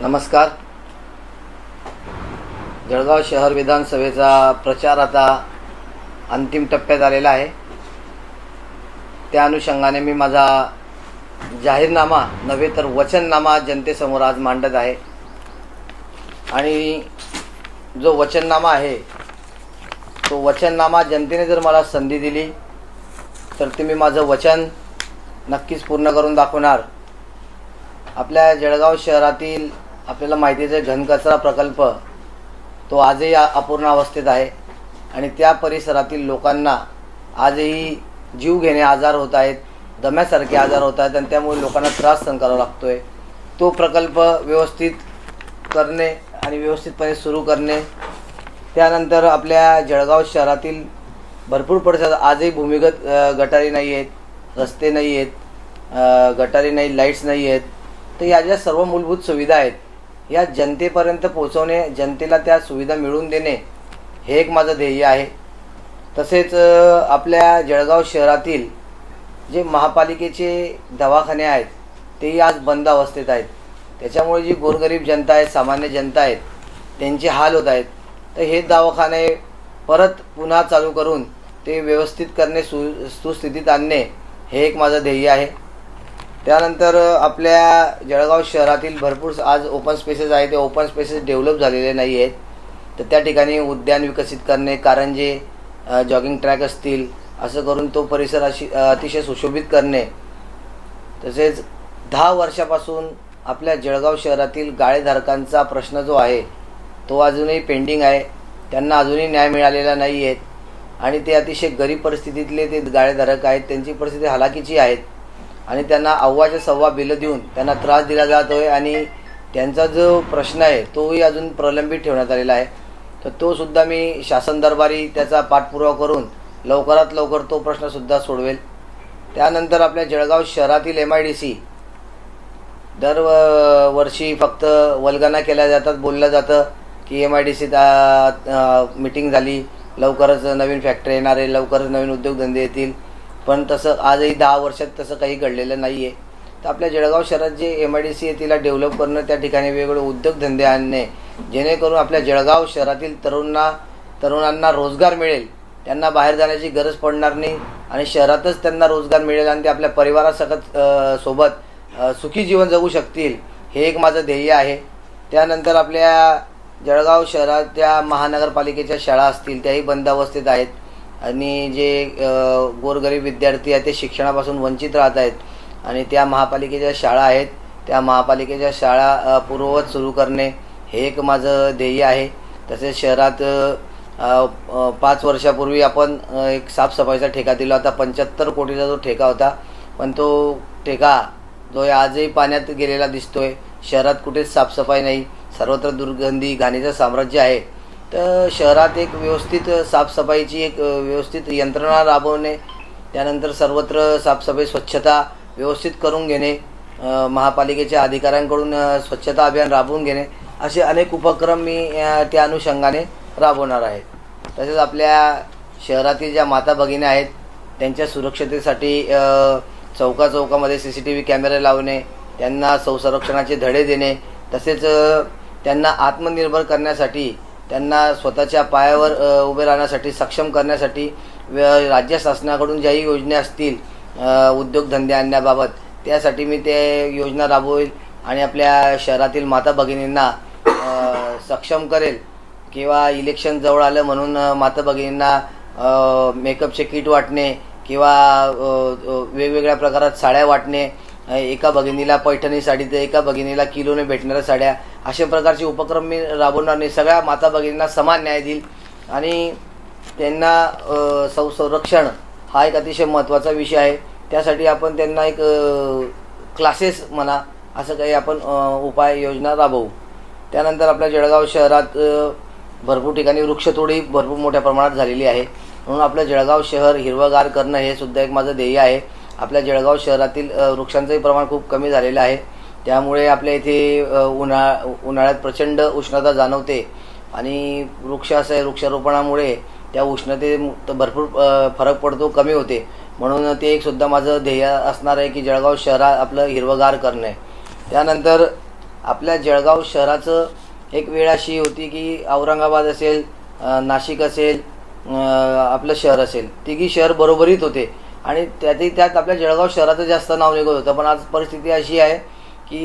नमस्कार. जळगाव शहर विधानसभेचा प्रचार आता अंतिम टप्प्यात आलेला आहे. त्या अनुषंगाने मी माझा जाहीरनामा नव्हे तर वचननामा जनतेसमोर आज मांडत आहे. आणि जो वचननामा आहे तो वचननामा जनतेने जर मला संधी दिली तर ते मी माझं वचन नक्कीच पूर्ण करून दाखवणार. आपल्या जळगाव शहरातील आपल्याला माहितीच आहे घनकचरा प्रकल्प तो आजही अपूर्ण अवस्थेत आहे. आणि त्या परिसरातील लोकांना आजही जीव घेणे आजार होत आहेत दम्यासारखे आजार होत आहेत आणि त्यामुळे लोकांना त्रास सहन करावा लागतो आहे तो प्रकल्प व्यवस्थित करणे आणि व्यवस्थितपणे सुरू करणे त्यानंतर आपल्या जळगाव शहरातील भरपूर परिसरात आजही भूमिगत गटारी नाही आहेत रस्ते नाही आहेत गटारी नाही लाईट्स नाही आहेत. तर या ज्या सर्व मूलभूत सुविधा आहेत या जनतेपर्यंत पोचवणे जनतेला त्या सुविधा मिळवून देणे हे एक माझं ध्येय आहे. तसेच आपल्या जळगाव शहरातील जे महापालिकेचे दवाखाने आहेत तेही आज बंद अवस्थेत आहेत. त्याच्यामुळे जी गोरगरीब जनता आहे सामान्य जनता आहेत त्यांचे हाल होत आहेत. तर हे दवाखाने परत पुन्हा चालू करून ते व्यवस्थित करणे सु सुस्थितीत आणणे हे एक माझं ध्येय आहे. त्यानंतर आपल्या जळगाव शहरातील भरपूर आज ओपन स्पेसेस आहे ते ओपन स्पेसेस डेव्हलप झालेले नाही आहेत. तर त्या ठिकाणी उद्यान विकसित करणे कारंजे जॉगिंग ट्रॅक असतील असं करून तो परिसर अशी अतिशय सुशोभित करणे. तसेच दहा वर्षापासून आपल्या जळगाव शहरातील गाळेधारकांचा प्रश्न जो आहे तो अजूनही पेंडिंग आहे. त्यांना अजूनही न्याय मिळालेला नाही आहेत आणि ते अतिशय गरीब परिस्थितीतले ते गाळेधारक आहेत. त्यांची परिस्थिती हलाखीची आहेत आणि त्यांना अव्वाच्या सव्वा बिलं देऊन त्यांना त्रास दिला जात आहे आणि त्यांचा जो प्रश्न आहे तोही अजून प्रलंबित ठेवण्यात आलेला आहे. तर तो सुद्धा मी शासन दरबारी त्याचा पाठपुरावा करून लवकरात लवकर तो प्रश्नसुद्धा सोडवेल. त्यानंतर आपल्या जळगाव शहरातील एम आय डी सी दर वर्षी फक्त वल्गना केल्या जातात बोललं जातं की एम आय डी सीत मिटिंग झाली लवकरच नवीन फॅक्टरी येणार आहे लवकरच नवीन उद्योगधंदे येतील. पण तसं आजही दहा वर्षात तसं काही घडलेलं नाही आहे तर आपल्या जळगाव शहरात जे एम आय डी सी आहे तिला डेव्हलप करणं त्या ठिकाणी वेगवेगळे उद्योगधंदे आणणे जेणेकरून आपल्या जळगाव शहरातील तरुणांना तरुणांना रोजगार मिळेल. त्यांना बाहेर जाण्याची गरज पडणार नाही आणि शहरातच त्यांना रोजगार मिळेल आणि ते आपल्या परिवारासकट सोबत सुखी जीवन जगू शकतील हे एक माझं ध्येय आहे. त्यानंतर आपल्या जळगाव शहरात त्या महानगरपालिकेच्या शाळा असतील त्याही बंद अवस्थेत आहेत. आणि जे गोरगरीब विद्यार्थी आहेत ते शिक्षणापासून वंचित राहत आहेत. आणि त्या महापालिकेच्या शाळा आहेत. त्या महापालिकेच्या शाळा पूर्ववत सुरू करणे हे एक माझं ध्येय आहे. तसेच शहरात पाच वर्षापूर्वी आपण एक साफसफाईचा ठेका दिला होता. पंच्याहत्तर कोटीचा जो ठेका होता पण तो ठेका जो आजही पाण्यात गेलेला दिसतोय शहरात कुठेच साफसफाई नाही. सर्वत्र दुर्गंधी घाणीचं साम्राज्य आहे. तर शहरात एक व्यवस्थित साफसफाईची एक व्यवस्थित यंत्रणा राबवणे त्यानंतर सर्वत्र साफसफाई स्वच्छता व्यवस्थित करून घेणे महापालिकेच्या अधिकाऱ्यांकडून स्वच्छता अभियान राबवून घेणे असे अनेक उपक्रम मी त्या अनुषंगाने राबवणार आहे. तसेच आपल्या शहरातील ज्या माता भगिनी आहेत त्यांच्या सुरक्षतेसाठी चौकाचौकामध्ये चौका चौकामध्ये सी सी टी व्ही कॅमेरे लावणे त्यांना संरक्षणाचे धडे देणे तसेच त्यांना आत्मनिर्भर करण्यासाठी त्यांना स्वतःच्या पायावर उभे राहण्यासाठी सक्षम करण्यासाठी व- राज्य शासनाकडून ज्याही योजना असतील उद्योगधंदे आणण्याबाबत त्यासाठी मी ते योजना राबवेल आणि आपल्या शहरातील माता भगिनींना सक्षम करेल किंवा इलेक्शन जवळ आलं म्हणून माता भगिनींना मेकअपचे किट वाटणे किंवा वेगवेगळ्या प्रकारात साड्या वाटणे एका भगिनीला पैठणी साडी तर एका भगिनीला किलोने भेटणाऱ्या साड्या. अशा प्रकारचे उपक्रम मी राबवणार नाही. सगळ्या माता भगिनींना समान न्याय देईल. आणि त्यांना सौ संरक्षण हा एक अतिशय महत्त्वाचा विषय आहे. त्यासाठी आपण त्यांना एक क्लासेस म्हणा असं काही आपण उपाय योजना राबवू. त्यानंतर आपल्या जळगाव शहरात भरपूर ठिकाणी वृक्षतोडी भरपूर मोठ्या प्रमाणात झालेली आहे. म्हणून आपलं जळगाव शहर हिरवंगार करणं हे सुद्धा एक माझं ध्येय आहे. आपल्या जळगाव शहरातील वृक्षांचंही प्रमाण खूप कमी झालेलं आहे. त्यामुळे आपल्या इथे उन्हाळा उन्हाळ्यात प्रचंड उष्णता जाणवते आणि वृक्ष असं आहे वृक्षारोपणामुळे त्या उष्णते भरपूर फरक पडतो कमी होते. म्हणून ते एक सुद्धा माझं ध्येय असणार आहे की जळगाव शहरात आपलं हिरवंगार करणे. त्यानंतर आपल्या जळगाव शहराचं एक वेळ अशी होती की औरंगाबाद असेल नाशिक असेल आपलं शहर असेल. तिघी शहर बरोबरीत होते. आणि त्यातही त्यात आपल्या जळगाव शहराचं जास्त नाव निघत होतं. पण आज परिस्थिती अशी आहे की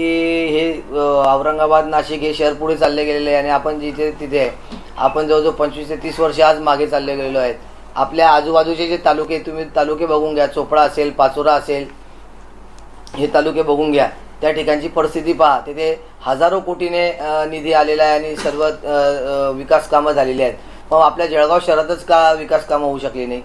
हे औरंगाबाद नाशिक हे शहर पुढे चालले गेलेले आहे आणि आपण जिथे तिथे आहे आपण जवळजवळ पंचवीस ते तीस वर्ष आज मागे चालले गेलेलो आहेत. आपल्या आजूबाजूचे जे तालुके तुम्ही तालुके बघून घ्या. चोपडा असेल पाचोरा असेल हे तालुके बघून घ्या. त्या ठिकाणची परिस्थिती पहा. तिथे हजारो कोटीने निधी आलेला आहे आणि सर्व विकास कामं झालेली आहेत. पण आपल्या जळगाव शहरातच का विकास कामं होऊ शकली नाही?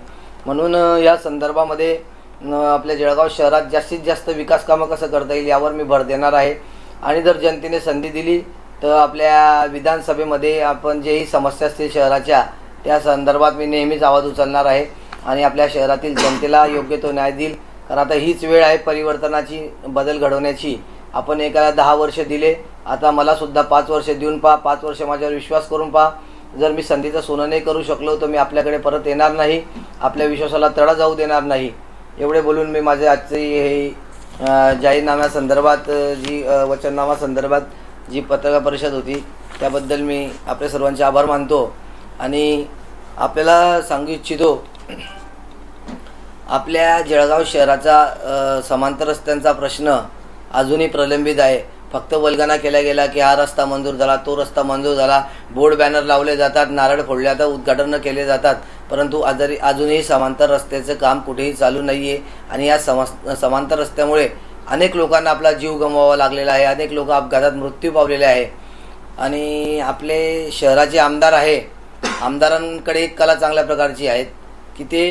म्हणून या संदर्भामध्ये आपल्या जळगाव शहरात जास्तीत जास्त विकास कामं कसं करता येईल यावर मी भर देणार आहे. आणि जर जनतेने संधी दिली तर आपल्या विधानसभेमध्ये आपण जेही समस्या असतील शहराच्या त्या संदर्भात मी नेहमीच आवाज उचलणार आहे. आणि आपल्या शहरातील जनतेला योग्य तो न्याय देईल. कारण आता हीच वेळ आहे परिवर्तनाची बदल घडवण्याची. आपण एकाला दहा वर्ष दिले आता मला सुद्धा पाच वर्ष देऊन पहा पाच वर्ष माझ्यावर विश्वास करून पहा. जर मी संधीचं सोनं नाही करू शकलो तर मी आपल्याकडे परत येणार नाही. आपल्या विश्वासाला तडा जाऊ देणार नाही. एवढे बोलून मी माझे आजचे हे जाहीरनाम्यासंदर्भात जी वचननामासंदर्भात वचननामा संदर्भात जी पत्रकार परिषद होती त्याबद्दल मी आपल्या सर्वांचे आभार मानतो. आणि आपल्याला सांगू इच्छितो आपल्या जळगाव शहराचा समांतर रस्त्यांचा प्रश्न अजूनही प्रलंबित आहे. फक्त वल्गना केला गेला की हा रस्ता मंजूर झाला तो रस्ता मंजूर झाला. बोर्ड बॅनर लावले जातात नारळ फोडले जातात उद्घाटनं केले जातात. परंतु आजारी अजूनही समांतर रस्त्याचं काम कुठेही चालू नाही आहे आणि या समस समांतर रस्त्यामुळे अनेक लोकांना आपला जीव गमवावा लागलेला आहे. अनेक लोक अपघातात मृत्यू पावलेले आहे. आणि आपले शहराचे आमदार आहे. आमदारांकडे एक कला चांगल्या प्रकारची आहेत की ते